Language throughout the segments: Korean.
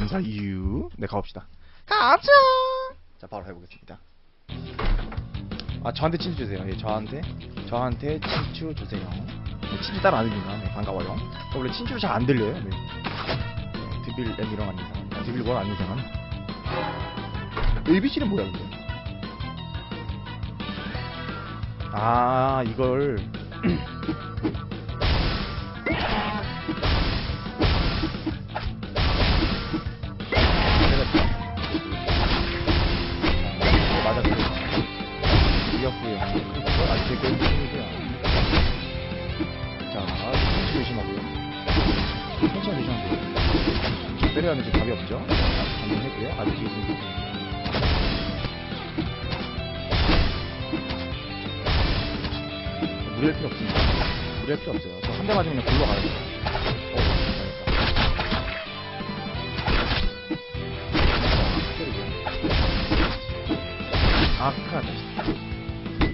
감사유. 네, 가봅시다. 가자! 자, 바로 해보겠습니다. 아, 저한테 친추 주세요. 예, 저한테, 저한테 친추 주세요. 네, 친추 따로 안 들립니다. 네, 반가워요. 저 원래 친추로 잘안 들려요. 네. 네, 드빌 M 이런 거 아닌 이상. 아, 드빌 원 아닌 이상은. ABC는 뭐야, 근데? 아, 이걸. 때려야 지금 답이 없죠? 아직 감정했고요. 아직 지금. 무리할 필요 없습니다. 무리할 필요 없어요. 저 한 대 맞으면 그냥 굴러가요. 어. 아.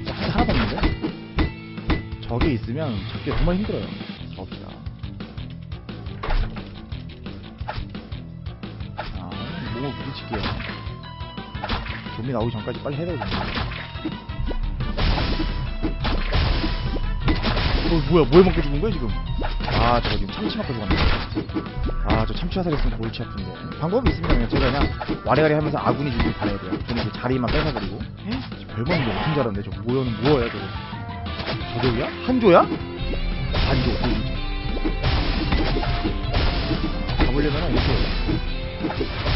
자, 하나도 없는데? 저게 있으면 잡기 정말 힘들어요. 저기다. 부딪힐게요. 좀비 나오기 전까지 빨리 해야 되거든요. 어, 뭐야, 뭐에 먹고 죽은 거야, 지금? 아, 저거 지금 참치 먹고 죽었네. 아, 저 참치 화살 있으면 골치 아픈데. 방법이 있습니다. 그냥 제가 그냥 와리가리 하면서 아군이 주길 바라야 돼요. 저는 그 자리만 뺏어버리고. 게 엄청 잘하는데, 저 뭐여는 뭐야, 저거. 저격이야? 한조야? 한조, 한조. 가보려면 이렇게.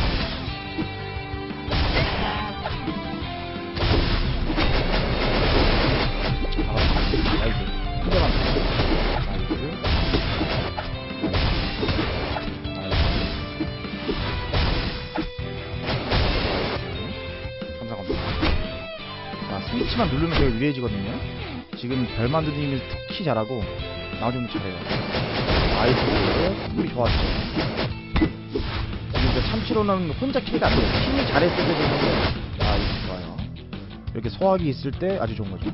누르면 되게 유리해지거든요. 지금 별 만드님이 특히 잘하고, 나중에 잘해요. 나이스. 힘이 좋았죠. 지금 저 참치로는 혼자 킬이 안 돼요. 힘이 잘했을 때 되는데, 아, 이거 좋아요. 이렇게 소화기 있을 때 아주 좋은 거죠.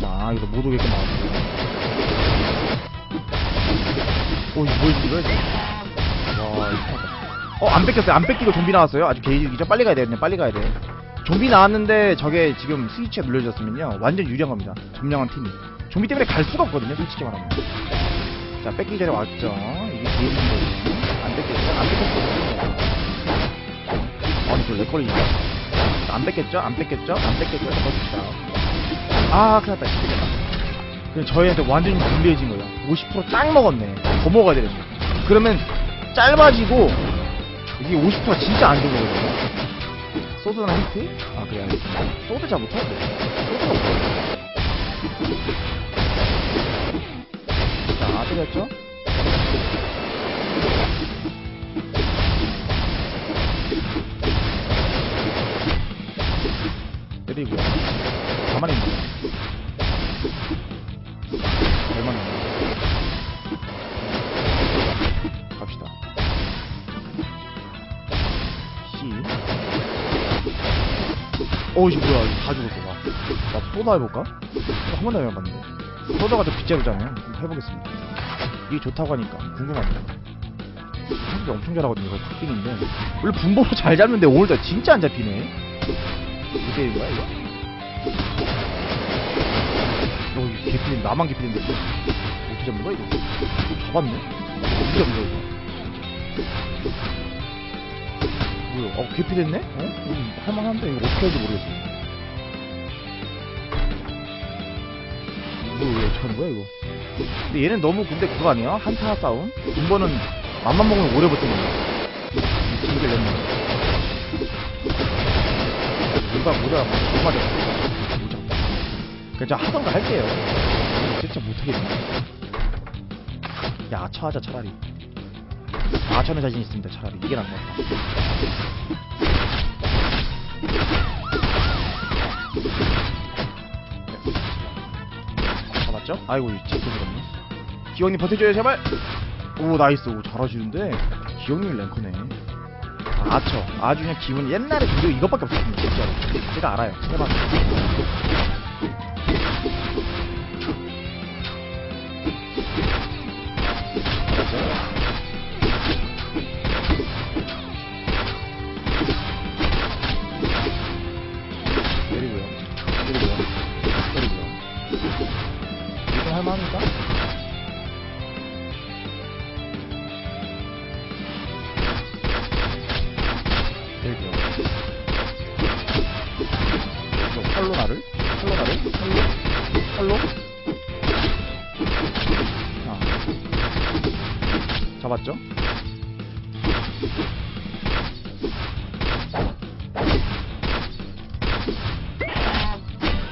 자, 이거 못 오게끔 막았어요. 오, 이거 뭐지, 이거? 어, 안 뺏겼어요. 안 뺏기고 좀비 나왔어요. 아주 개이득이죠. 빨리 가야. 그냥 빨리 가야 돼. 좀비 나왔는데 저게 지금 스위치가 눌러졌으면요. 완전 유리한 겁니다. 점령한 팀이. 좀비 때문에 갈 수가 없거든요. 솔직히 말하면. 자, 뺏기기 전에 왔죠. 이게 개이득인 거거든요. 안 뺏겼죠? 안 뺏겼죠? 아니, 저내 걸리니까. 안 뺏겼죠? 안 뺏겼죠? 안 뺏겼죠? 자, 버팁시다. 아, 큰일 났다. 뺏겼다. 그냥 저희한테 완전히 불리해진 거예요. 50%딱 먹었네. 더 먹어야 되겠네. 그러면 짧아지고 이게 50%가 진짜 안 좋은 거거든요. 소드나 히트? 아, 그래, 알겠습니다. 소드 잘 못하는데. 소드가 없어요. 자, 때렸죠? 때리고. 가만히 있는 어, 이거 뭐야. 다 죽었어, 나. 나또 나해볼까? 한 번도 안 해봤는데. 소다가 더 빗자루잖아요. 한번 해보겠습니다. 이게 좋다고 하니까 궁금합니다. 사실 엄청 잘하거든요. 이거 탁빙인데. 원래 분보로 잘 잡는데 오늘도 진짜 안 잡히네. 이게 뭐야, 이거? 어, 이거 개필인, 나만 개필인데. 이거. 어떻게 잡는 거야, 이거? 이거 잡았네? 어떻게 잡는 거야, 이거? 뭐야? 어, 개필했네? 어? 음, 할만한데, 이거 어떻게 할지 모르겠어. 이거 왜 어떻게 하는 거야, 이거? 근데 얘는 너무 근데 그거 아니야? 한타 싸움? 군번은 맘만 먹으면 오래 버티는 거야. 미치게 냈네. 누가 뭐라, 못 맞아. 못 잡고. 그냥 저 하던가 할게요. 진짜 못하겠네. 야, 아차하자, 차라리. 아차는 자신 있습니다, 차라리. 이게 같아. 잡았죠? 아이고, 진짜 들었네. 기영님 버텨줘요, 제발! 오, 나이스. 오, 잘하시는데. 기영님 랭커네. 아처. 아주 그냥 기분, 옛날에 비디오 이것밖에 없었습니다, 진짜로. 제가 알아요. 해봤어요.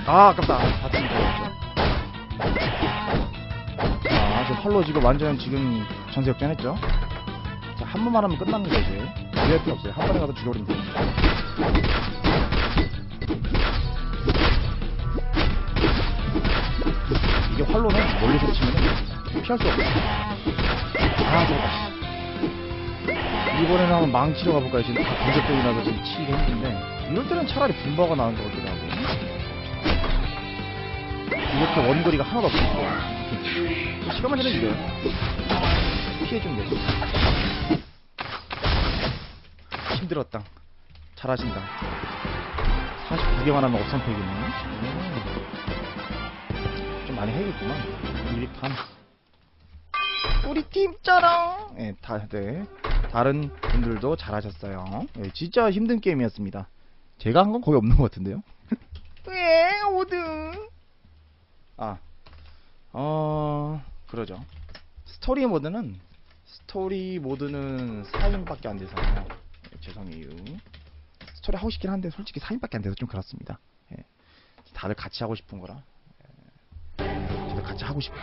아, 아깝다. 다친. 자, 저 팔로 지금 완전 지금 전세 역전했죠? 자, 한 번만 하면 끝납니다, 이제. 이해할 필요 없어요. 한 번에 가서 죽여버리면 돼요. 이게 활로는 멀리서 치면 피할 수 없어. 아, 저거다. 이번에는 한번 망치러 가볼까요? 지금 다 공격적이라서 지금 치기가 힘든데. 이럴 때는 차라리 분바가 나은 것 같기도 하고. 이렇게 원거리가 하나도 없어. 시간만 지면 이겨요. 피해주면 되죠. 힘들었다. 잘하신다. 49개만 하면 업선팩이네. 좀 많이 해야겠구만. 일판. 우리 팀처럼. 예, 다들 다른 분들도 잘하셨어요. 예, 진짜 힘든 게임이었습니다. 제가 한 건 거의 없는 것 같은데요. 왜 5등? 아, 어, 그러죠. 스토리 모드는 스토리 모드는 4인밖에 안 돼서 예, 죄송해요. 스토리 하고 싶긴 한데 솔직히 4인밖에 안 돼서 좀 그렇습니다. 예. 다들 같이 하고 싶은 거라. 예. 저도 같이 하고 싶고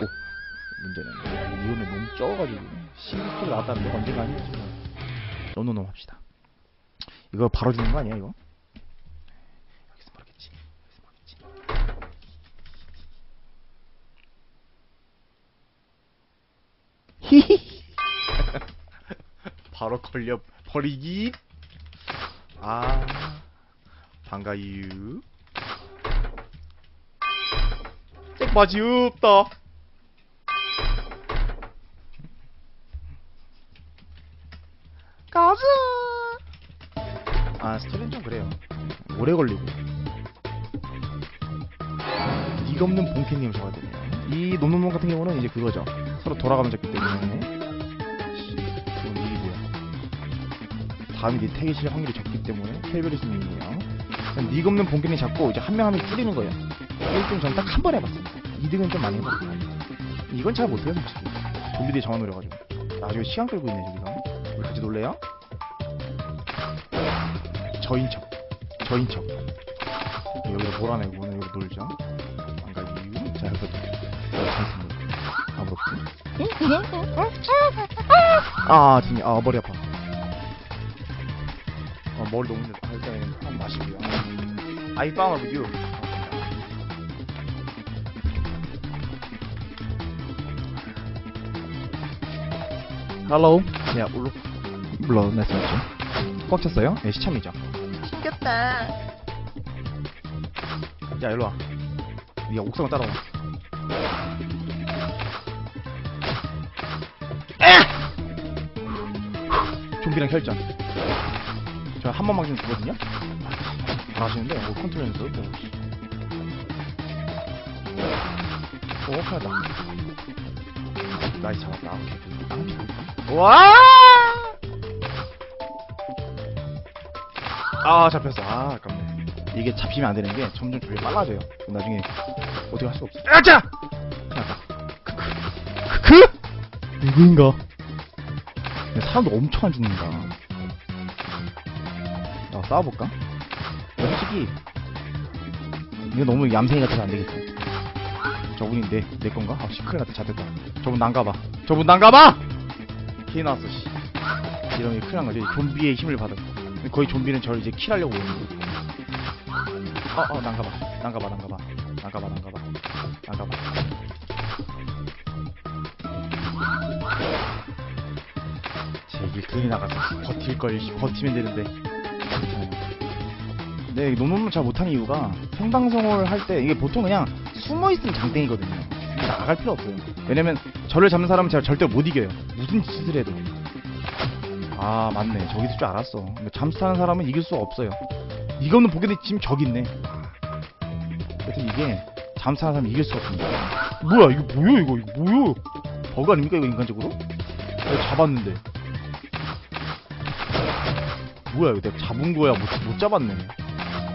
문제는 이혼을 너무 적어가지고 신스토리 나왔다는데 언제가 아니겠죠. 노노노 합시다. 이거 바로 주는 거 아니야 이거? 여기서 모르겠지. 여기서 모르겠지. 히히. 바로 걸려 버리기. 아 반가유. 땡바지 없다. 가자. 아 스토리는 좀 그래요. 오래 걸리고. 이가 없는 본캐님을 잡아야 되네요. 이 노노노 같은 경우는 이제 그거죠. 서로 돌아가면서 했기 때문에. 다음이 이제 태기실 확률이 적기 때문에 켈베리스님이에요. 닉 없는 본캐님 잡고 이제 한 명 한 명 줄이는 거예요. 1등 전 딱 한 번 해봤어요. 2등은 좀 많이 해봤어요. 이건 잘 못해요, 솔직히. 좀비들이 정화 노려가지고. 나중에 시간 끌고 있네, 저기서. 같이 놀래요? 저인 척. 저인 척. 여기서 몰아내고 오늘 여기 놀죠. 안 가기 이유. 자, 여기서 아무렇지. 아, 진짜. 아, 머리 아파. 아, 머리 너무 힘들다. 아, 일단 한번 마시고요. I found you. Hello. 야, 울로. 물론 말씀하죠. 꽉 찼어요? 네, 시참이죠. 생겼다. 야, 일로 와. 네가 옥상을 따라와. 좀비랑 혈전. 저 한 번만 좀 주거든요? 잘하시는데, 뭐 컨트롤 연습, 뭐. 오, 하다. 나이스 잡았다. 오케이. 와! 아, 잡혔어. 아, 아깝네. 이게 잡히면 안 되는 게 점점 조이 빨라져요. 그럼 나중에 어떻게 할 수가 없어. 아자! 크크. 크크? 누구인가? 근데 사람도 엄청 안 죽는다. 야, 싸워볼까? 야, 솔직히 이거 너무 얌생이 같아서 안 되겠어. 저분이 내, 내 건가? 아, 났다. 잘됐다. 저분 난가봐. 저분 난가봐! 키 나왔어, 씨. 이러면 큰일 난 거지. 좀비의 힘을 받아. 거의 좀비는 저를 이제 킬하려고 오는 거지. 어, 어, 난가봐. 난가봐, 난가봐. 난가봐, 난가봐. 난가봐. 제길 그이 나가서 버틸걸, 씨. 버티면 되는데. 괜찮아요. 네, 노노노 잘 못하는 이유가 생방송을 할 때 이게 보통 그냥 숨어있으면 장땡이거든요. 나갈 필요 없어요. 왜냐면 저를 잡는 사람은 제가 절대 못 이겨요. 무슨 짓을 해도. 아, 맞네. 저기 있을 줄 알았어. 잠수 타는 사람은 이길 수가 없어요. 이거는 보게 되 지금 저기 있네. 그래서 이게 잠수 타는 사람 이길 수가 없습니다. 뭐야 이거 뭐야 이거 이거 뭐야 버그 아닙니까 이거 인간적으로? 내가 잡았는데 뭐야 이거 내가 잡은 거야 못, 못 잡았네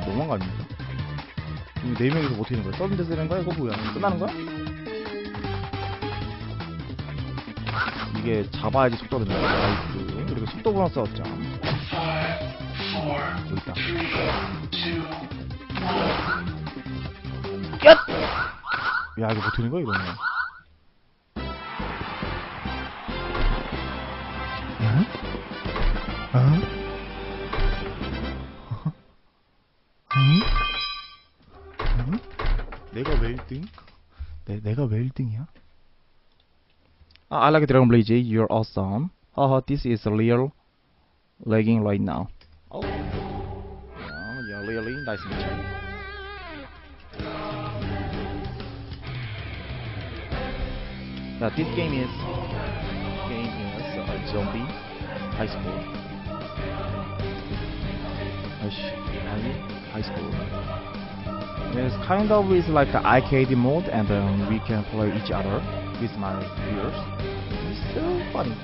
너무한 거 아닙니까? 이거 네 명이서 뭐 어떻게 되는 거야? 서든 데스 되는 거야 이거 뭐야 끝나는 거야? 이게 잡아야지 속도가 거야 나이스 이렇게 속도 보너스 얻자 여기 있다 야! 야 이거 뭐 되는 거야 이거는 응? 응? 응? 응? 내가 왜 1등? 내, 내가 왜 1등이야? 아, I like Dragon Blade J, you're awesome. Haha, this is real lagging right now. Now this game is game is a zombie high school. High school. It's kind of with like an arcade mode, and then we can play each other with my viewers. It's so funny.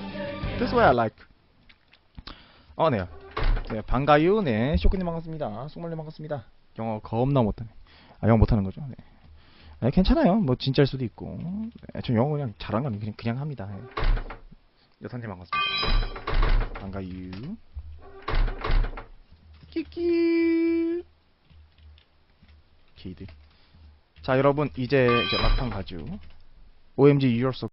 This way I like. Oh yeah. 네, 반가요. 네, 쇼크님 반갑습니다. 송말님 반갑습니다. 영어 겁나 못하네. 아, 영어 못하는 거죠. 네. 네, 괜찮아요. 뭐 진짜일 수도 있고. 네, 저 영어 그냥 잘하는 건 그냥 그냥 합니다. 네. 여사님 반갑습니다. 반가요. 끼끼. 키드. 자, 여러분 이제 이제 막판 가죠. OMG So